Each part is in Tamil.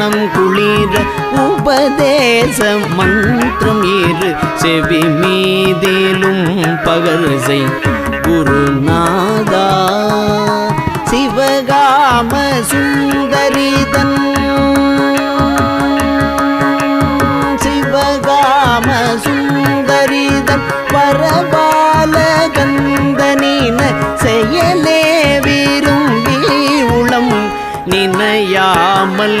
மனம் குளிர உபதேச மந்திரம் இரு செவி மீதிலும் பகர்சை குருநாதா சிவகாம சுந்தரிதன். சிவகாம சுந்தரிதன் பரபால கந்தனின செயலே விரும்பி உளம் நினையாமல்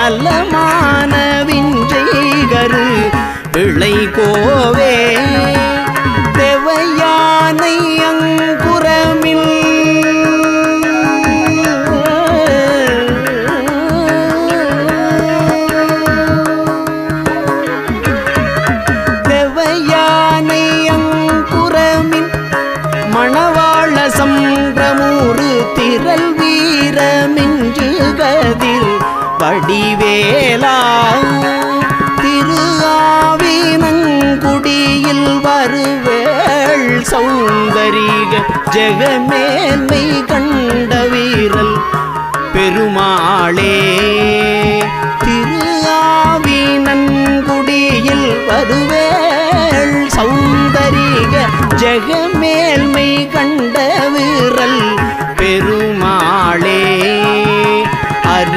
நிசதேவலங்கிருத நலமான விஞ்சைகரு கோவே தேவையானை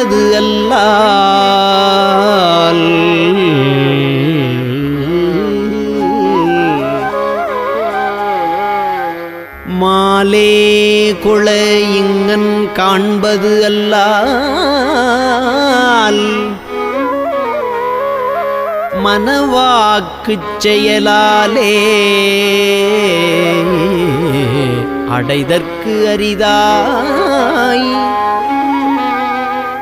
காண்பது அல்லால் மாலே குள இங்கன் காண்பது அல்லால் மனவாக்குச் செயலாலே அடைதற்கு அரிதாய்.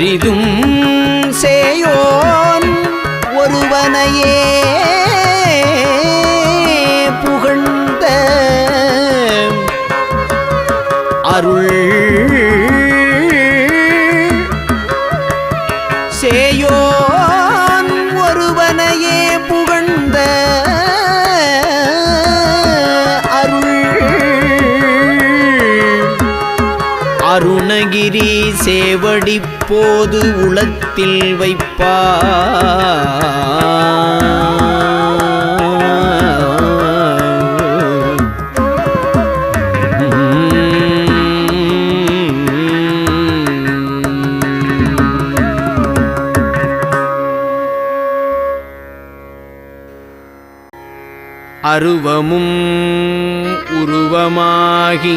பெரிதும் சேயோன் ஒருவனையே புகழ்ந்த அருள் சேயோன் ஒருவனையே புகழ்ந்த அருள் அருணகிரி சேவ அப்போது உளத்தில் வைப்பா. அருவமும் உருவமாகி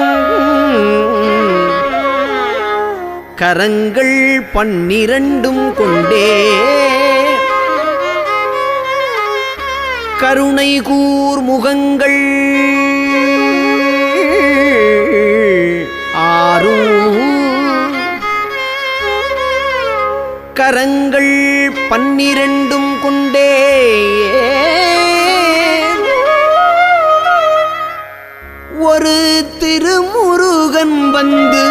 கரங்கள் பன்னிரண்டும் கொண்டே. கருணை கூர் முகங்கள் ஆறும். கரங்கள் பன்னிரண்டும் கொண்டே. ஒரு திருமுருகன் வந்து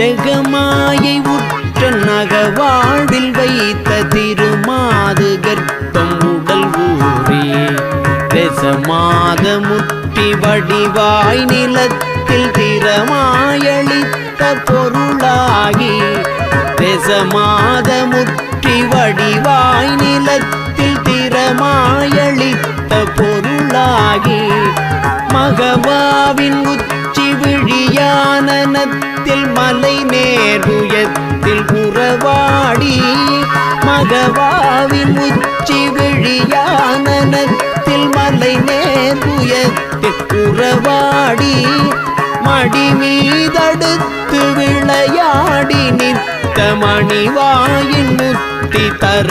ஜெகமாயை உற்றன் அகவாழ்வில் வைத்த திருமாது கர்ப்பம் உடல் ஊரே ரசமாத முட்டி வடிவாய் நிலத்தில் திறமாயளித்த பொருளாகி ரசமாத முற்றி வடிவாய் நிலத்தில் திறமாயளித்த உள்ளாகி மகவாவின் உச்சி விழியானனத்தில் மலை நேருயத்தில் உறவாடி மகவாவின் உச்சி விழியானனத்தில் மலை நேருயத்தில் உறவாடி மடி மீதடுத்து விளையாடி நிற்க மணிவாயின் முத்தி தர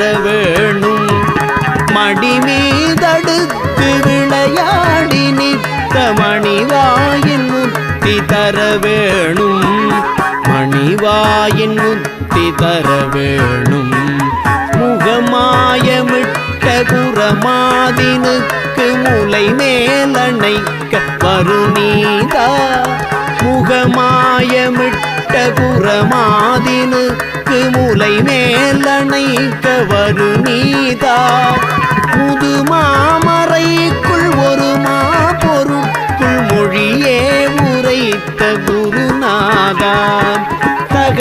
மணிவாயின் முத்தி தர வேணும். முகமாயமிட்ட குரமாதினுக்கு முலை மேலணைக்க வருணீதா முகமாயமிட்ட குரமாதினுக்கு முலை மேலணைக்க வருணீதா வருநீதா. முதுமாமறைக்குள் ஒரு மா பொருட்குள் மொழியே உரைத்த குருநாதா.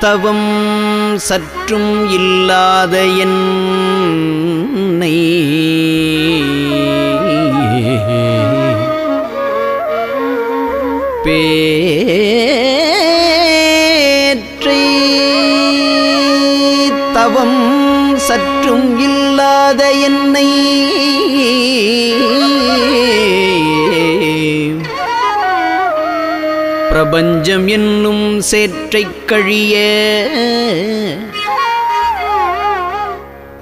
தவம் சற்றும் இல்லாத என்னை. பேற்றை தவம் சற்றும் பிரபஞ்சம் என்னும் சேற்றை கழிய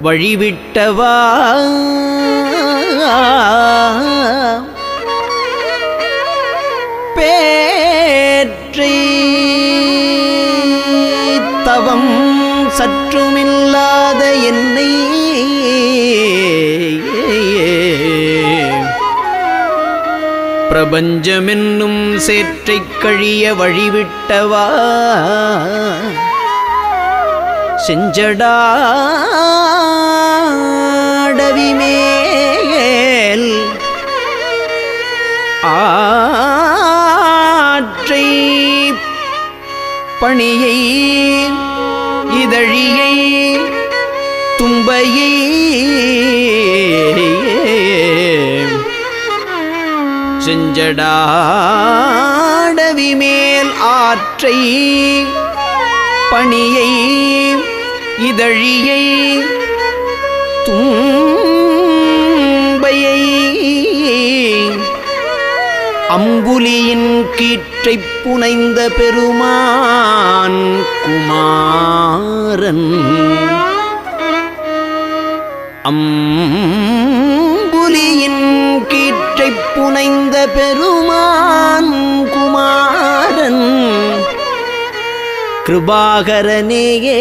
வழிவிட்டவா? பிரபஞ்சமென்னும் சேற்றைக் கழிய வழிவிட்டவா? செஞ்சடாடவிமேல் ஆற்றை பணியை இதழியை தும்பையை செஞ்சடாடவி மேல் ஆற்றை பணியை இதழியை தும்பையை அம்புலியின் கீற்றைப் புனைந்த பெருமான் குமாரன். அம் புனைந்த பெருமான் குமாரன். கிருபாகரனேயே.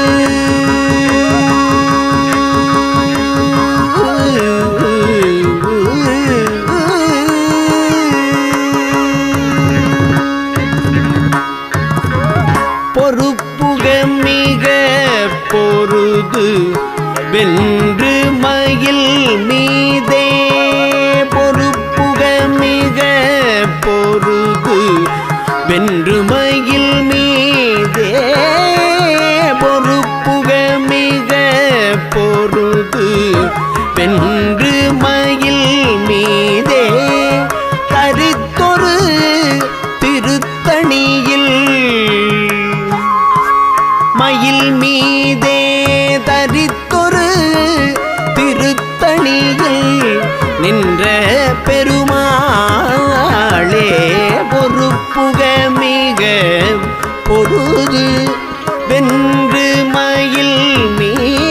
வென்று மயில் மீதே